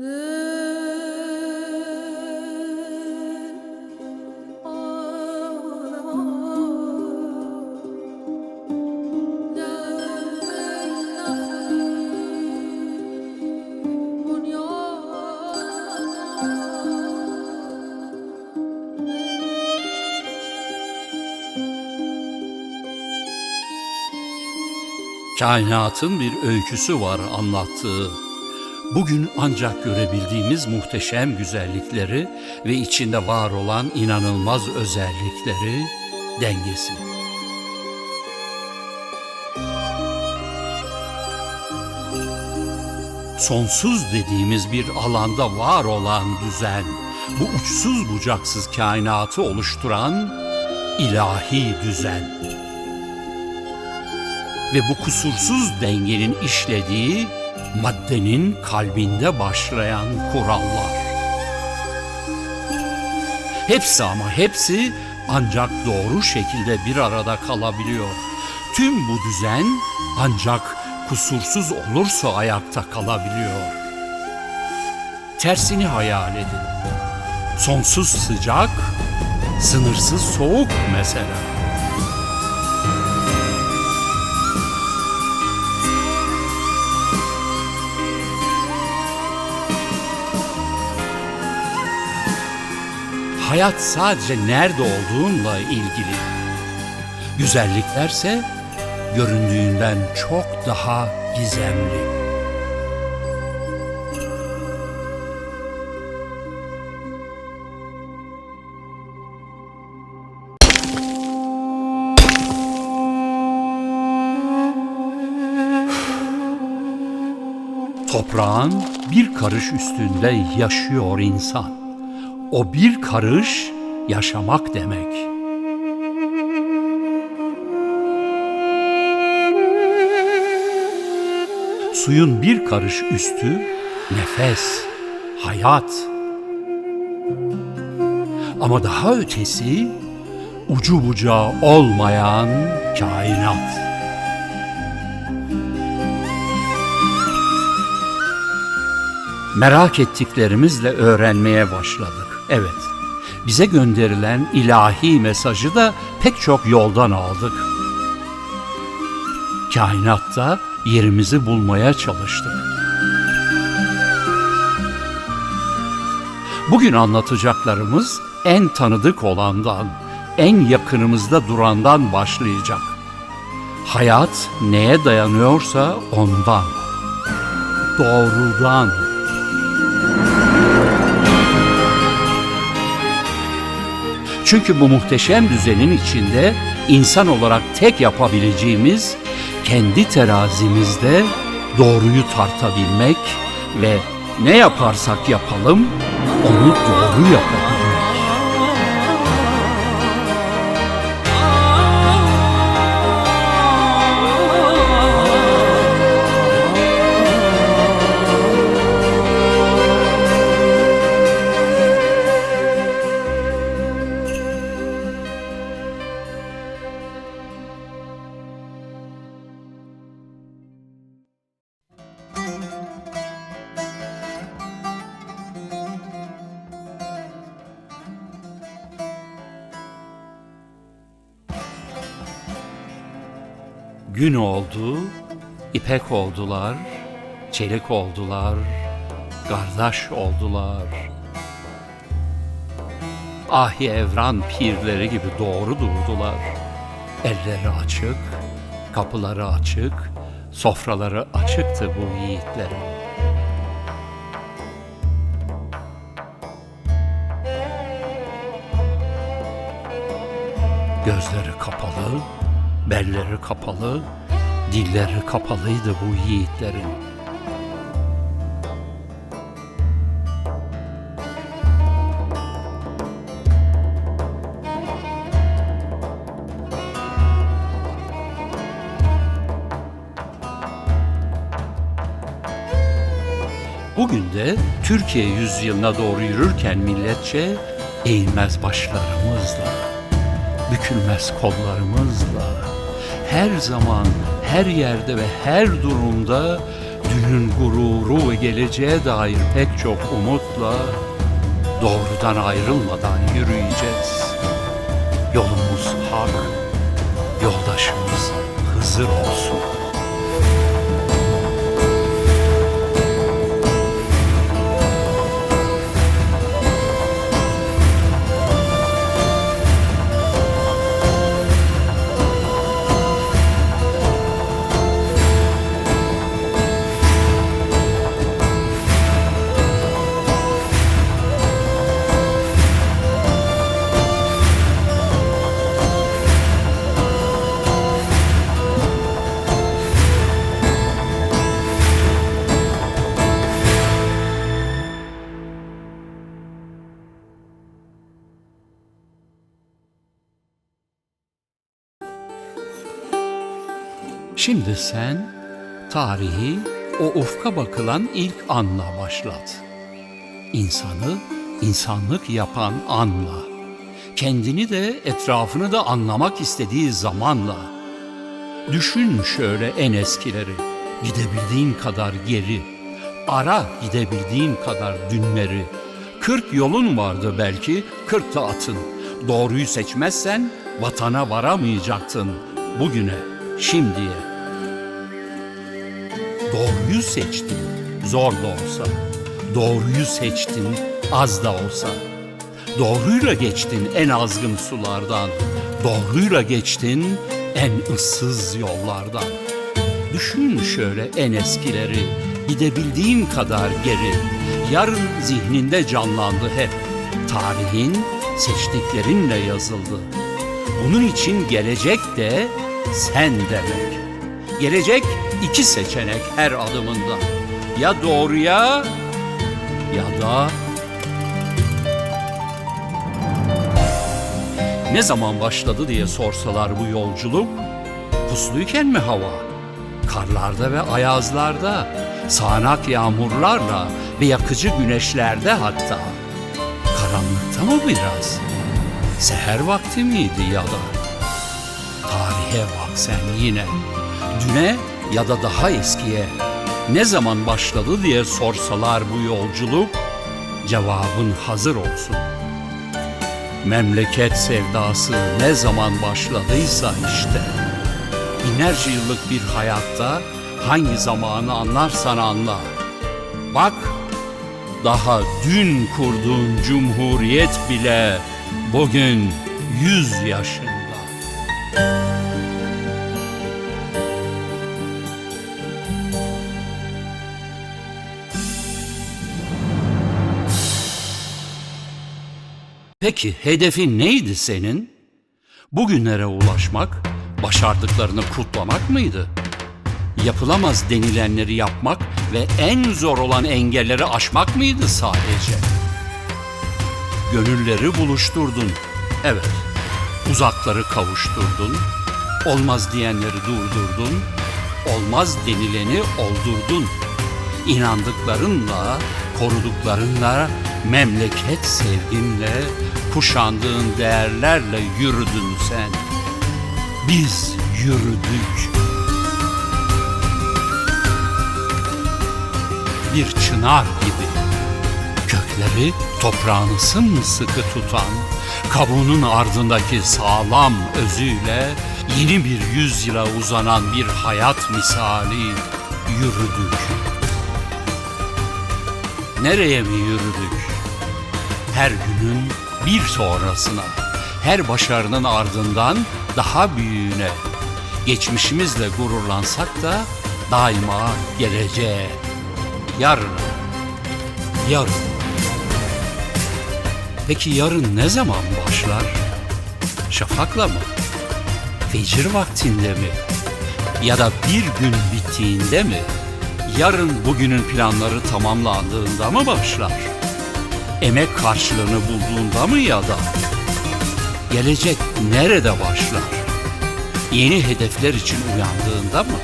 Kainatın bir öyküsü var anlattığı. Bugün ancak görebildiğimiz muhteşem güzellikleri ve içinde var olan inanılmaz özellikleri, dengesi. Sonsuz dediğimiz bir alanda var olan düzen, bu uçsuz bucaksız kainatı oluşturan ilahi düzen ve bu kusursuz dengenin işlediği maddenin kalbinde başlayan kurallar. Hepsi ama hepsi ancak doğru şekilde bir arada kalabiliyor. Tüm bu düzen ancak kusursuz olursa ayakta kalabiliyor. Tersini hayal edin. Sonsuz sıcak, sınırsız soğuk mesela. Hayat sadece nerede olduğunla ilgili. Güzelliklerse göründüğünden çok daha gizemli. Toprağın bir karış üstünde yaşıyor insan. O bir karış yaşamak demek. Suyun bir karış üstü nefes, hayat. Ama daha ötesi ucu bucağı olmayan kainat. merak ettiklerimizle öğrenmeye başladık. Evet, bize gönderilen ilahi mesajı da pek çok yoldan aldık. Kainatta yerimizi bulmaya çalıştık. Bugün anlatacaklarımız en tanıdık olandan, en yakınımızda durandan başlayacak. Hayat neye dayanıyorsa ondan, doğrudan. Çünkü bu muhteşem düzenin içinde insan olarak tek yapabileceğimiz kendi terazimizde doğruyu tartabilmek ve ne yaparsak yapalım onu doğru yapabilmek. Gün oldu, ipek oldular, çelik oldular, kardeş oldular. Ahi evran pirleri gibi doğru durdular. Elleri açık, kapıları açık, sofraları açıktı bu yiğitlerin. Gözleri kapalı, belleri kapalı, dilleri kapalıydı bu yiğitlerin. Bugün de Türkiye yüzyılına doğru yürürken milletçe eğilmez başlarımızla, bükülmez kollarımızla, her zaman, her yerde ve her durumda Dünün gururu ve geleceğe dair pek çok umutla doğrudan ayrılmadan yürüyeceğiz. Yolumuz hak, yoldaşımız Hızır olsun. Şimdi sen tarihi o ufka bakılan ilk anla başlat. İnsanı insanlık yapan anla. Kendini de etrafını da anlamak istediği zamanla. Düşün şöyle en eskileri. Gidebildiğin kadar geri. Ara gidebildiğin kadar dünleri. Kırk yolun vardı belki, kırk da atın. Doğruyu seçmezsen vatana varamayacaktın. Bugüne, şimdiye. Doğruyu seçtin, zor da olsa. Doğruyu seçtin, az da olsa. Doğruyla geçtin en azgın sulardan. Doğruyla geçtin en ıssız yollardan. Düşün şöyle en eskileri, gidebildiğin kadar geri. Yarın zihninde canlandı hep. Tarihin seçtiklerinle yazıldı. Bunun için gelecek de sen demek. Gelecek iki seçenek her adımında. Ya doğruya ya da ne zaman başladı diye sorsalar bu yolculuk, pusluyken mi hava? Karlarda ve ayazlarda, sağanak yağmurlarla ve yakıcı güneşlerde hatta. Karanlıkta mı biraz? Seher vakti miydi ya da? Tarihe bak sen yine. Düne ya da daha eskiye. Ne zaman başladı diye sorsalar bu yolculuk, cevabın hazır olsun. Memleket sevdası ne zaman başladıysa işte. Binlerce yıllık bir hayatta hangi zamanı anlarsan anla. Bak, daha dün kurduğun cumhuriyet bile bugün yüz yaşında. Peki hedefin neydi senin? Bugünlere ulaşmak, başardıklarını kutlamak mıydı? Yapılamaz denilenleri yapmak ve en zor olan engelleri aşmak mıydı sadece? Gönülleri buluşturdun. Evet, uzakları kavuşturdun. Olmaz diyenleri durdurdun. Olmaz denileni oldurdun. İnandıklarınla, koruduklarınla, memleket sevginle, kuşandığın değerlerle yürüdün sen. Biz yürüdük. Bir çınar gibi kökleri toprağını sımsıkı tutan, kabuğunun ardındaki sağlam özüyle yeni bir yüzyıla uzanan bir hayat misali yürüdük. Nereye mi yürüdük? Her günün bir sonrasına, her başarının ardından daha büyüğüne. Geçmişimizle gururlansak da daima geleceğe, yarına, yarın. Peki yarın ne zaman başlar? Şafakla mı? Fecir vaktinde mi? Ya da bir gün bittiğinde mi? Yarın bugünün planları tamamlandığında mı başlar? Emek karşılığını bulduğunda mı ya da? Gelecek nerede başlar? Yeni hedefler için uyandığında mı?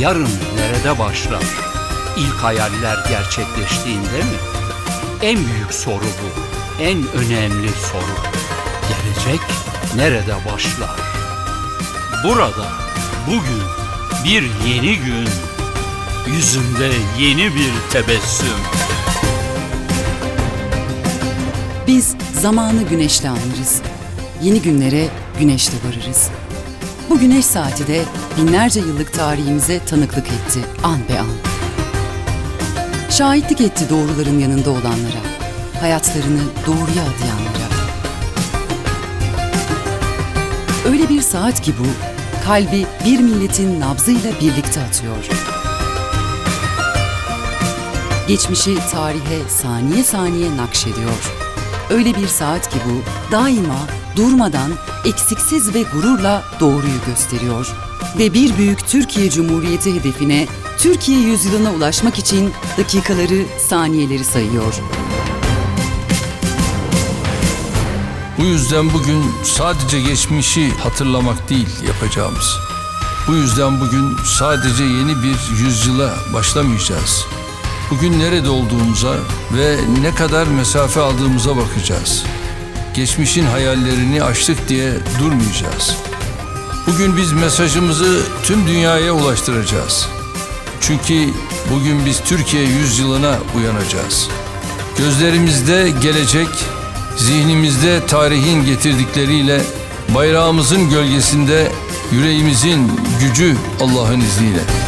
Yarın nerede başlar? İlk hayaller gerçekleştiğinde mi? En büyük soru bu. En önemli soru. Gelecek nerede başlar? Burada, bugün, bir yeni gün yüzünde yeni bir tebessüm. Biz zamanı güneşle anlarız. Yeni günlere güneşle varırız. Bu güneş saati de binlerce yıllık tarihimize tanıklık etti an be an. Şahitlik etti doğruların yanında olanlara, hayatlarını doğruya adayanlara. Öyle bir saat ki bu, kalbi bir milletin nabzıyla birlikte atıyor. Geçmişi tarihe saniye saniye nakşediyor. Öyle bir saat ki bu daima durmadan eksiksiz ve gururla doğruyu gösteriyor. Ve bir büyük Türkiye Cumhuriyeti hedefine Türkiye yüzyılına ulaşmak için dakikaları, saniyeleri sayıyor. Bu yüzden bugün sadece geçmişi hatırlamak değil yapacağımız. Bu yüzden bugün sadece yeni bir yüzyıla başlamayacağız. Bugün nerede olduğumuza ve ne kadar mesafe aldığımıza bakacağız. Geçmişin hayallerini aştık diye durmayacağız. Bugün biz mesajımızı tüm dünyaya ulaştıracağız. Çünkü bugün biz Türkiye yüzyılına uyanacağız. Gözlerimizde gelecek, zihnimizde tarihin getirdikleri bayrağımızın gölgesinde yüreğimizin gücü Allah'ın izniyle.